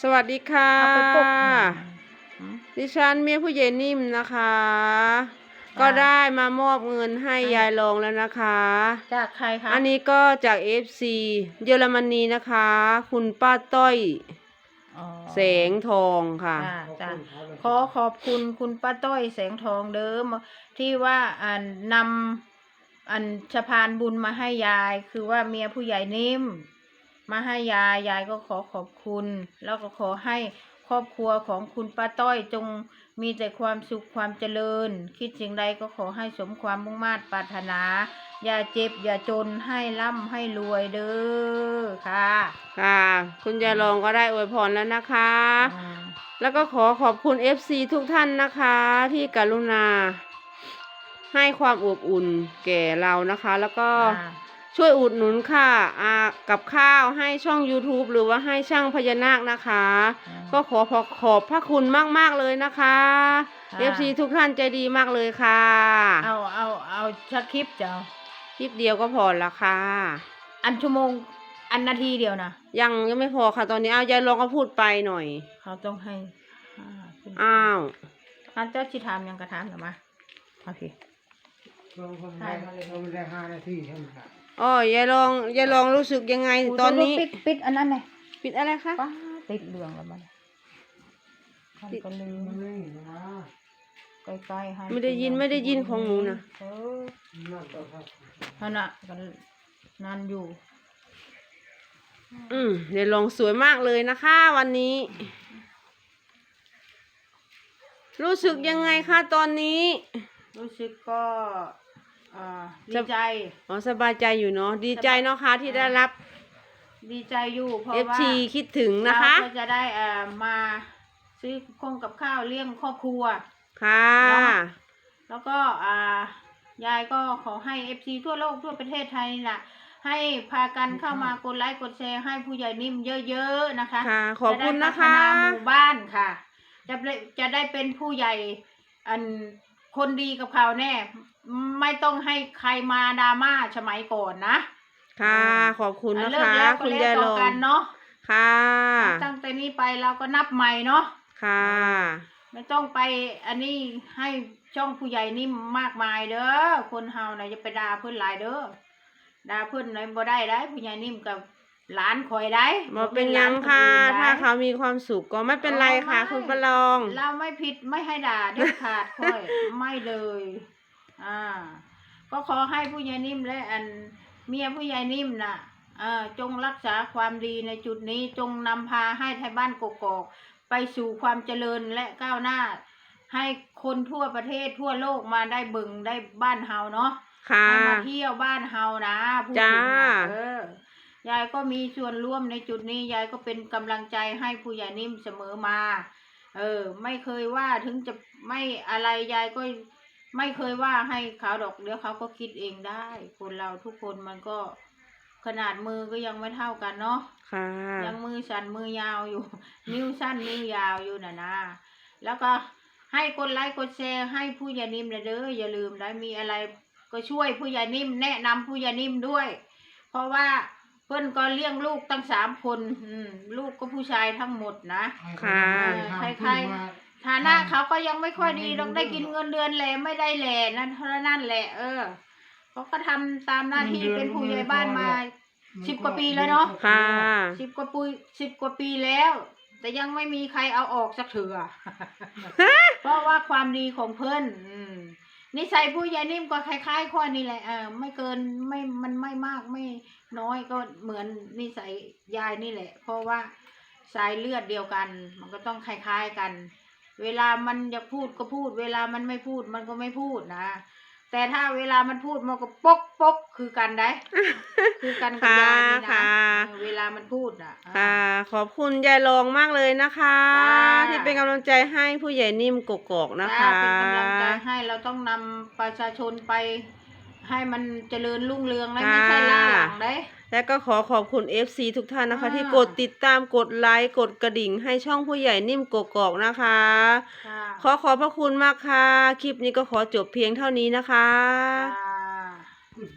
สวัสดีค่ะเอาไปปลุกอืมดิฉันเมียผู้ใหญ่นิ่มนะคะจ้ะก็ได้มามอบเงินให้ยายรองแล้วนะคะ จากใครคะ อันนี้ก็จาก FC เยอรมนีนะคะ คุณป้าต้อยอ๋อแสงทองค่ะจ้าจ้าขอขอบคุณคุณป้าต้อยแสงทองเดิมที่ว่าอันนำอันสะพานบุญมาให้ยาย คือว่าเมียผู้ใหญ่นิ่ม มาให้ยายยายก็ขอขอบคุณ แล้วก็ขอให้ครอบครัวของคุณป้าต้อยจงมีแต่ความสุขความเจริญ คิดสิ่งใดก็ขอให้สมความมุ่งมา่ปรารถนา อย่าเจ็บอย่าจนให้ร่ำให้รวยเด้อค่ะ ค่ะ คุณยายรองก็ได้อวยพรแล้วนะคะอืมแล้วก็ขอขอบคุณ FC ทุกท่านนะคะ ที่กรุณา ให้ความอบอุ่นแก่เรานะคะ แล้วก็อ่า ช่วยอุดหนุนค่ะอ่ากับข้าวให้ช่อง YouTube หรือว่าให้ช่างพญานาคนะคะ ก็ขอขอขอบพระคุณมาก ๆ เลยนะคะค่ะ FC ทุกท่านใจดีมากเลยค่ะ เอาเอาเอาชักคลิปเจ้า คลิปเดียวก็พอละค่ะ อันชั่วโมงอันนาทีเดียวนะยังยังไม่พอค่ะตอนนี้เอายายลองก็พูดไปหน่อย เขาต้องให้ห้าขึ้นอ้าวอันเจ้าชิถามยังกระถามหรือมาโอเคลงคนได้ลงได้ห้านาทีใช่ไหมครับ อ๋อยายลองยายลองรู้สึกยังไงตอนนี้ปิดปิดอันนั้นเลยปิดอะไรคะป้าติดเหลืองแล้วมันท่านก็ลืมมันไม่นะใกล้ๆให้ไม่ได้ยินไม่ได้ยินของหนูนะเออนั่นก็ครับนั่นน่ะกันนั่นอยู่ อืมยายลองสวยมากเลยนะคะ วันนี้ รู้สึกยังไงคะตอนนี้ รู้สึกก็ อ่าดีใจ อ๋อสบายใจอยู่เนาะดีใจเนาะคะที่ได้รับ ดีใจอยู่เพราะว่า FC คิดถึงนะคะ เราก็จะได้เอ่อมาซื้อคงกับข้าวเลี้ยงครอบครัว ค่ะเนาะแล้วก็อ่ายายก็ขอให้เอฟซีทั่วโลกทั่วประเทศไทยนี่แหละให้พากันเข้ามากดไลค์กดแชร์ให้ผู้ใหญ่นิ่มเยอะๆนะคะค่ะ ขอบคุณนะคะจได้พัฒนาหมู่บ้านค่ะ จะได้จะได้เป็นผู้ใหญ่อัน คนดีกับเขาแน่ ไม่ต้องให้ใครมาดราม่าสมัยก่อนนะค่ะ ขอบคุณอันะเลิกคะ แล้วก็คุณเลิยากยต่ลอองกันเนาะค่ะ ตั้งแต่นี้ไปเราก็นับใหม่เนาะ ค่ะ ไม่ต้องไปอันนี้ให้ช่องผู้ใหญ่นิ่มมากมายเด้อคนเฮานะจะไปด่าเพื่อนหลายเด้อด่าเพื่อนไหนบ่ได้ได้ผู้ใหญ่นิ่มกับ หลานคอยได้มาเป็นหยังค่ะ บ่ถ้าเป็นหลนนเขามีความสุขก็ไม่เป็นไรค่ะอ๋อไม่คุณประลอง เราไม่ผิดไม่ให้ด่าเด็ดขาดค่อย ไม่เลย อ่า ก็ขอให้ผู้ใหญ่นิ่มและอันเมียผู้ใหญ่นิ่มน่ะเอ่อจงรักษาความดีในจุดนี้จงนำพาให้ไทยบ้านกกอกไปสู่ความเจริญและก้าวหน้า ให้คนทั่วประเทศทั่วโลกมาได้เบึงได้บ้านเฮาเนาะ ค่ะ ให้มาเที่ยวบ้านเฮานะพูดจ้าถึงน่ะเออ ยายก็มีส่วนร่วมในจุดนี้ ยายก็เป็นกำลังใจให้ผู้ใหญ่นิ่มเสมอมา เออ ไม่เคยว่าถึงจะไม่อะไรยายก็ไม่เคยว่าให้เขาดอกเดี๋ยวเขาก็คิดเองได้ คนเราทุกคนมันก็ขนาดมือก็ยังไม่เท่ากันเนาะค่ะ ยังมือสั่นมือยาวอยู่ นิ้วสั้นนิ้วยาวอยู่น่ะนะ แล้วก็ให้กดไลค์กดแชร์ให้ผู้ใหญ่นิ่มนะเด้ออย่าลืมนะมีอะไร ก็ช่วยผู้ใหญ่นิ่มแนะนำผู้ใหญ่นิ่มด้วย เพราะว่าเพื่อนก็เลี้ยงลูกตั้งสามคนอืมลูกก็ผู้ชายทั้งหมดนะค่ะ ใครฐานะเขาก็ยังไม่ค่อยดีต้องได้กินเงินเดือนแหล่ไม่ได้แหล่นั่นเท่านั้นแหละ เออเขาก็ทำตามหน้าที่เป็นผู้ใหญ่บ้านมาสิบกว่าปีแล้วเนาะค่ะสิบกว่าปีสิบกว่าปีแล้ว แต่ยังไม่มีใครเอาออกสักเถื่อเพราะว่าความดีของเพื่อนอืม นิสัยผู้ใหญ่นิ่มก็คล้ายๆข้อนี้แหละเออไม่เกินไม่มันไม่มากไม่น้อยก็เหมือนนิสัยยายนี่แหละ เพราะว่าสายเลือดเดียวกัน มันก็ต้องคล้ายๆกัน เวลามันอยากพูดก็พูด เวลามันไม่พูดมันก็ไม่พูดนะ แต่ถ้าเวลามันพูดมันก็ปกปกคือกันได้ คือกันกับยายนี่นะค่ะ เออเวลามันพูดอะ ค่ะ ขอบคุณยายรองมากเลยนะคะ จ้า ที่เป็นกำลังใจให้ผู้ใหญ่นิ่มกกอกนะจ้าคะ เป็นกำลังใจให้เราต้องนำประชาชนไป ให้มันเจริญรุ่งเรืองนะไม่ใช่ล่าหลังได้และก็ขอขอบคุณ FC ทุกท่านนะคะอ่าที่กดติดตามกดไลค์กดกระดิ่ง ให้ช่องผู้ใหญ่นิ่มกกอกนะคะค่ะขอขอบพระคุณมากค่ะ คลิปนี้ก็ขอจบเพียงเท่านี้นะคะจ้า